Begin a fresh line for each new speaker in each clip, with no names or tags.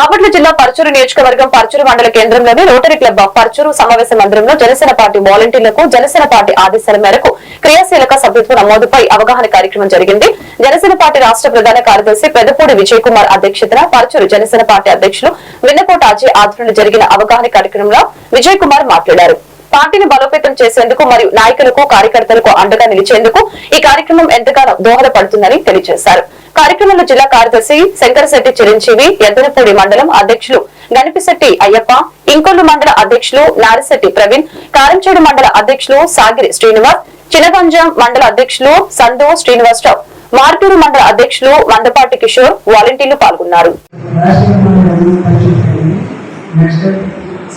బాపట్ల జిల్లా పరచూరు నియోజకవర్గం పరచూరు మండల కేంద్రంలోని రోటరీ క్లబ్ ఆఫ్ పరచూరు సమావేశ మందిరంలో జనసేన పార్టీ వాలంటీర్లకు జనసేన పార్టీ ఆదేశాల మేరకు క్రియాశీలక సభ్యత్వ నమోదుపై అవగాహన కార్యక్రమం జరిగింది. జనసేన పార్టీ రాష్ట్ర ప్రధాన కార్యదర్శి పెద్దపూడి విజయ్ కుమార్ అధ్యక్షతన పరచూరు జనసేన పార్టీ అధ్యక్షులు విన్నకోట అజయ్ ఆధ్వర్యంలో జరిగిన అవగాహన కార్యక్రమంలో విజయ్ కుమార్ మాట్లాడారు. పార్టీని బలోపేతం చేసేందుకు మరియు నాయకులకు కార్యకర్తలకు అండగా నిలిచేందుకు ఈ కార్యక్రమం ఎంతగానో దోహదపడుతుందని తెలియజేశారు. కార్యక్రమంలో జిల్లా కార్యదర్శి శంకరశెట్టి చిరంజీవి ఎద్దనపూడి మండలం అధ్యక్షులు గణపిశెట్టి అయ్యప్ప ఇంకొల్లు మండల అధ్యక్షులు నారిశెట్టి ప్రవీణ్ కారంచేడు మండల అధ్యక్షులు సాగిరి శ్రీనివాస్ చినగంజం మండల అధ్యక్షులు సందో శ్రీనివాసరావు మార్టూరు మండల అధ్యక్షులు వందపాటి కిషోర్ వాలంటీర్లు పాల్గొన్నారు.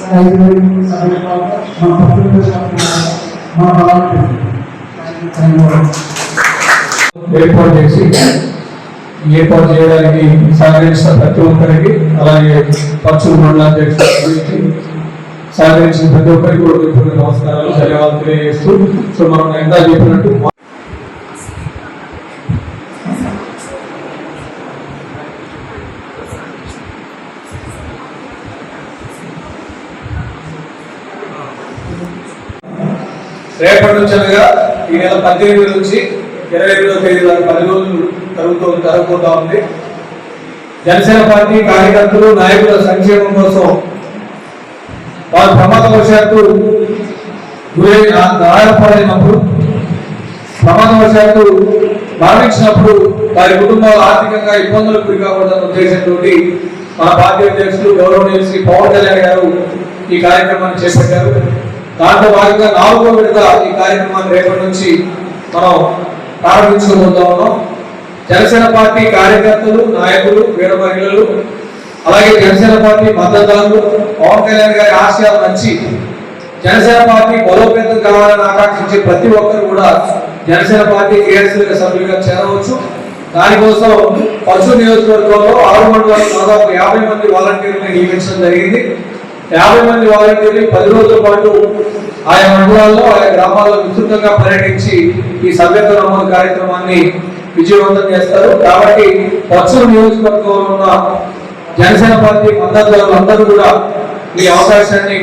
నెక్స్ట్ ఐదు మన పత్రిక మన
ఏర్పాటు చేసి ఏర్పాటు చేయడానికి సహకరించిన ప్రతి ఒక్కరికి అలాగే పక్షుల మండలాధ్యక్షుడికి సహకరించిన ప్రతి ఒక్కరికి కూడా నమస్కారాలు ధన్యవాదాలు తెలియజేస్తూ. సో మనం ఎంత చెప్పినట్టు రేపటి నుంచి అనగా ఈ నెల పద్దెనిమిది నుంచి ఇరవై ఎనిమిదో తేదీ వరకు పది రోజులు జరుగుతూ జరగబోతా ఉంది. జనసేన పార్టీ కార్యకర్తలు నాయకుల సంక్షేమం కోసం వారు ప్రమాదవశాత్తు గురై గాయపడినప్పుడు ప్రమాదవశాత్తు మరణించినప్పుడు వారి కుటుంబాలు ఆర్థికంగా ఇబ్బందులకు గురి కాకూడదన్న ఉద్దేశంతో మన పార్టీ అధ్యక్షులు గౌరవనీయులు శ్రీ పవన్ కళ్యాణ్ గారు ఈ కార్యక్రమాన్ని చేపట్టారు. దాంట్లో భాగంగా నాలుగో విడత ఈ కార్యక్రమాన్ని రేపటి నుంచి మనం ప్రారంభించుకోబోతా ఉన్నాం. జనసేన పార్టీ కార్యకర్తలు నాయకులు వీర మహిళలు అలాగే జనసేన పార్టీ మద్దతుదారులు పవన్ కళ్యాణ్ గారి ఆశయాలు నచ్చి జనసేన పార్టీ బలోపేతం కావాలని ఆకాంక్షించే ప్రతి ఒక్కరు కూడా జనసేన పార్టీ క్రియాశీలక సభ్యులుగా చేరవచ్చు. దానికోసం పశు నియోజకవర్గంలో ఆరు మండలాలు దాదాపు యాభై మంది వాలంటీర్లను నియమించడం జరిగింది. యాభై మంది వాలంటీర్లు పది రోజుల పాటు ఆయా మండలాల్లో ఆయా గ్రామాల్లో విస్తృతంగా పర్యటించి ఈ సభ్యత్వ నమోదు కార్యక్రమాన్ని విజయవంతం చేస్తారు. కాబట్టి పచ్చూరు నియోజకవర్గంలో ఉన్న జనసేన పార్టీ మద్దతుదారులు అందరూ కూడా ఈ అవకాశాన్ని